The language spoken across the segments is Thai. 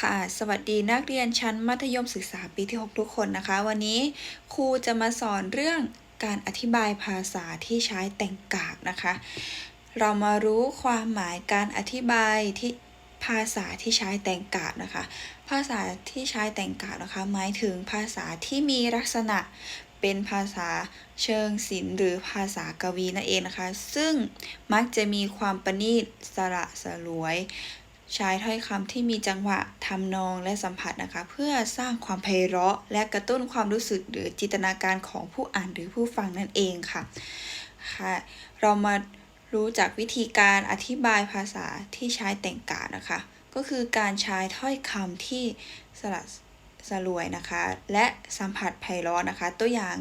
ค่ะ สวัสดีนักเรียนชั้นมัธยมศึกษาปีที่ 6 ทุกคนนะคะ วันนี้ครูจะมาสอนเรื่องการอธิบายภาษาที่ใช้แต่งกากนะคะ เรามารู้ความหมายการอธิบายที่ภาษาที่ใช้แต่งกากนะคะ ภาษาที่ใช้แต่งกากนะคะ หมายถึงภาษาที่มีลักษณะเป็นภาษาเชิงศิลป์หรือภาษากวีนั่นเองนะคะ ซึ่งมักจะมีความประณีตสระสลวย ใช้ถ้อยคำที่มีจังหวะทำนองและสัมผัสนะคะ เพื่อสร้างความไพเราะ และกระตุ้นความรู้สึกหรือจินตนาการของผู้อ่านหรือผู้ฟังนั่นเองค่ะค่ะ เรามารู้จักวิธีการอธิบายภาษาที่ใช้แต่งกานะคะ ก็คือการใช้ถ้อยคำที่สระสลวยนะคะ และสัมผัสไพเราะนะคะ ตัวอย่าง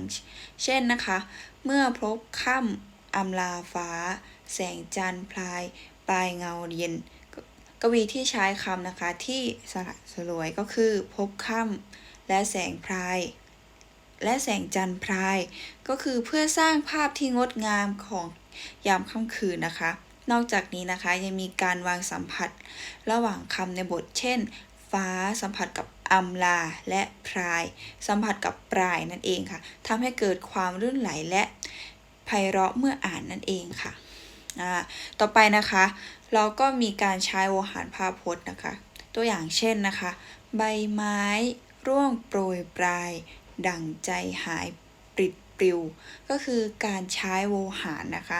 เช่นนะคะ เมื่อพบค่ำอำลาฟ้า แสงจันทร์พลาย ปลายเงาเย็น กวีที่ใช้คำนะคะที่สระสลวยก็คือ พบค่ำและแสงพราย และแสงจันทร์พราย ก็คือเพื่อสร้างภาพที่งดงามของยามค่ำคืนนะคะ นอกจากนี้นะคะยังมีการวางสัมผัส ระหว่างคำในบท เช่น ฟ้าสัมผัสกับอำลาและพราย สัมผัสกับปลายนั่นเองค่ะทำให้เกิดความรื่นไหลและไพเราะเมื่ออ่านนั่นเองค่ะ อ่าต่อไปนะคะ เราก็มีการใช้โวหารภาพพจน์นะคะ ตัวอย่างเช่นนะคะ ใบไม้ร่วงโปรยปลาย ดั่งใจหายปลิดปลิว ก็คือการใช้โวหารนะคะ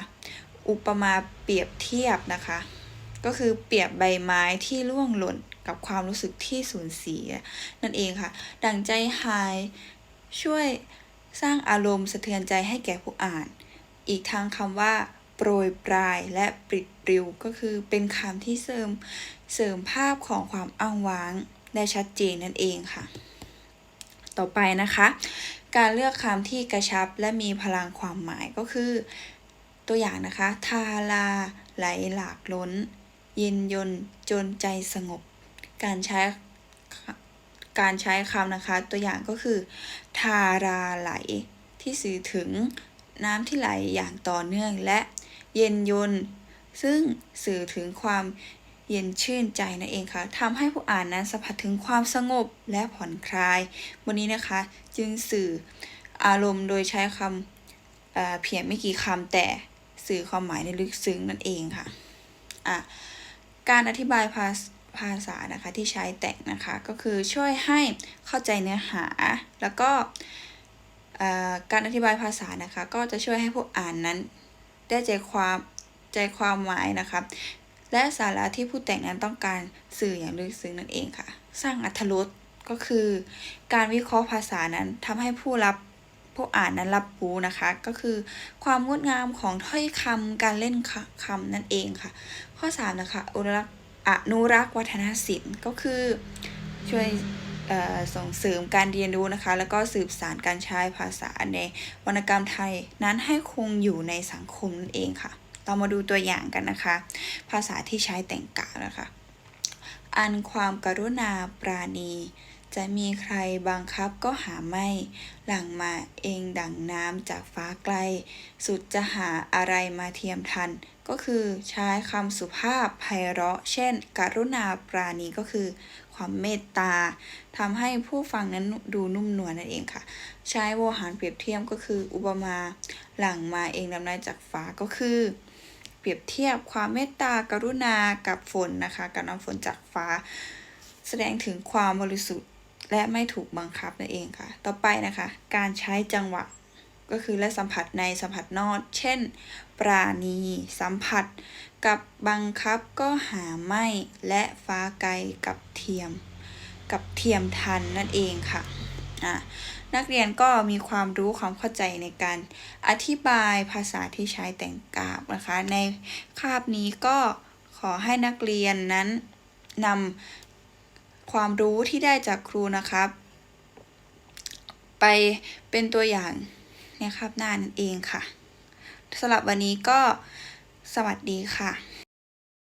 อุปมาเปรียบเทียบนะคะ ก็คือเปรียบใบไม้ที่ร่วงหล่นกับความรู้สึกที่สูญเสีย นั่นเองค่ะ ดั่งใจหายช่วยสร้างอารมณ์สะเทือนใจให้แก่ผู้อ่าน อีกทั้งคำว่า โปรยปลายและปลิดปลิวก็คือเป็นคำที่เสริมเสริมภาพของความอ้างว้างได้ชัดเจนนั่นเองค่ะ ต่อไปนะคะ การเลือกคำที่กระชับและมีพลังความหมายก็คือ ตัวอย่างนะคะ ทาลาไหลหลากล้น เย็นยนจนใจสงบ การใช้การใช้คำนะคะ ตัวอย่างก็คือ ทาราไหลที่สื่อถึงน้ำที่ไหลอย่างต่อเนื่องและ เย็นยนซึ่งสื่อถึงความเย็นชื่นใจนั่นเองค่ะทำให้ผู้อ่านนั้นสัมผัสถึงความสงบและผ่อนคลาย วันนี้นะคะจึงสื่ออารมณ์โดยใช้คำเเพียงไม่กี่คำแต่สื่อความหมายในลึกซึ้งนั่นเองค่ะะการอธิบายภาษภาษานะคะที่ใช้แต่งนะคะก็คือช่วยให้เข้าใจเนื้อหา แล้วก็การอธิบายภาษานะคะก็จะช่วยให้ผู้อ่านนั้น ได้ใจความใจความหมายนะคะและสาระที่ผู้แต่งนั้นต้องการสื่ออย่างลึกซึ้งนั่นเองค่ะ สร้างอัธรสก็คือ การวิเคราะห์ภาษานั้นทำให้ผู้รับผู้อ่านนั้นรับรู้นะคะ ก็คือความงดงามของถ้อยคำการเล่นคำนั่นเองค่ะ ข้อ3นะคะอนุรักษ์อนุรักษ์วัฒนศิลป์ก็คือช่วย ส่งเสริมการเรียนรู้นะคะ แล้วก็สืบสานการใช้ภาษาในวรรณกรรมไทยนั้นให้คงอยู่ในสังคมนั่นเองค่ะ เรามาดูตัวอย่างกันนะคะ ภาษาที่ใช้แต่งกานะคะ อันความกรุณาปราณี จะมีใครบังคับก็หาไม่ หลังมาเองดั่งน้ำจากฟ้าไกล สุดจะหาอะไรมาเทียมทัน ก็คือใช้คำสุภาพไพเราะ เช่น กรุณาปราณีก็คือ ความเมตตาทำให้ผู้ฟังนั้นดูนุ่มนวลนั่นเองค่ะ ใช้โวหารเปรียบเทียบก็คือ อุปมา หลังมาเองลำนายจากฟ้าก็คือ เปรียบเทียบความเมตตากรุณากับฝนนะคะ กับน้ำฝนจากฟ้า แสดงถึงความบริสุทธิ์และไม่ถูกบังคับนั่นเองค่ะ ต่อไปนะคะ การใช้จังหวะ ก็คือและสัมผัสในสัมผัสนอก เช่น ปราณี สัมผัส กับบังคับก็หาไม่ และฟ้าไกลกับเทียม กับเทียมทันนั่นเองค่ะนักเรียนก็มีความรู้ความเข้าใจในการอธิบายภาษาที่ใช้แต่งกาบนะคะ ในคาบนี้ก็ขอให้นักเรียนนั้นนำความรู้ที่ได้จากครูนะครับ ไปเป็นตัวอย่าง ในคาบหน้านั่นเองค่ะสำหรับวันนี้ก็สวัสดีค่ะ